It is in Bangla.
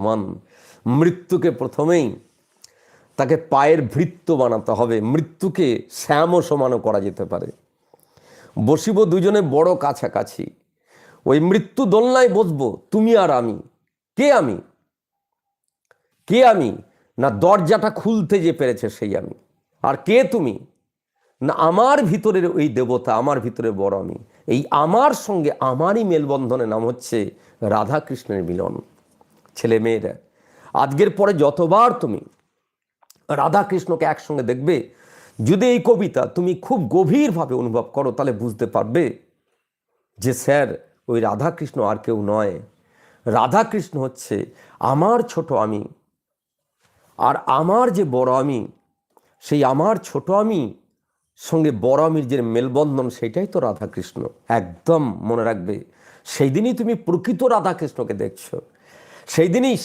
মান। মৃত্যুকে প্রথমেই তাকে পায়ের ভৃত্য বানাতে হবে। মৃত্যুকে শ্যাম সমানও করা যেতে পারে। বসিব দুজনে বড় কাছাকাছি। ওই মৃত্যু দোলনায় বসবো, তুমি আর আমি। কে আমি? কে আমি? না দরজাটা খুলতে যে পেরেছে সেই আমি। আর কে তুমি? না আমার ভিতরের ওই দেবতা, আমার ভিতরে বড় আমি। এই আমার সঙ্গে আমারই মেলবন্ধনের নাম হচ্ছে রাধা কৃষ্ণের মিলন। ছেলে মেয়েরা। আজকের পরে যতবার তুমি রাধা কৃষ্ণকে একসঙ্গে দেখবে, যদি এই কবিতা তুমি খুব গভীরভাবে অনুভব করো, তাহলে বুঝতে পারবে যে স্যার, ওই রাধাকৃষ্ণ আর কেউ নয়। রাধাকৃষ্ণ হচ্ছে আমার ছোট আমি, আর আমার যে বড় আমি, সেই আমার ছোট আমি সঙ্গে বড় আমির যে মেলবন্ধন, সেটাই তো রাধাকৃষ্ণ। একদম মনে রাখবে, সেই দিনই তুমি প্রকৃত রাধাকৃষ্ণকে দেখছ। সেই দিনই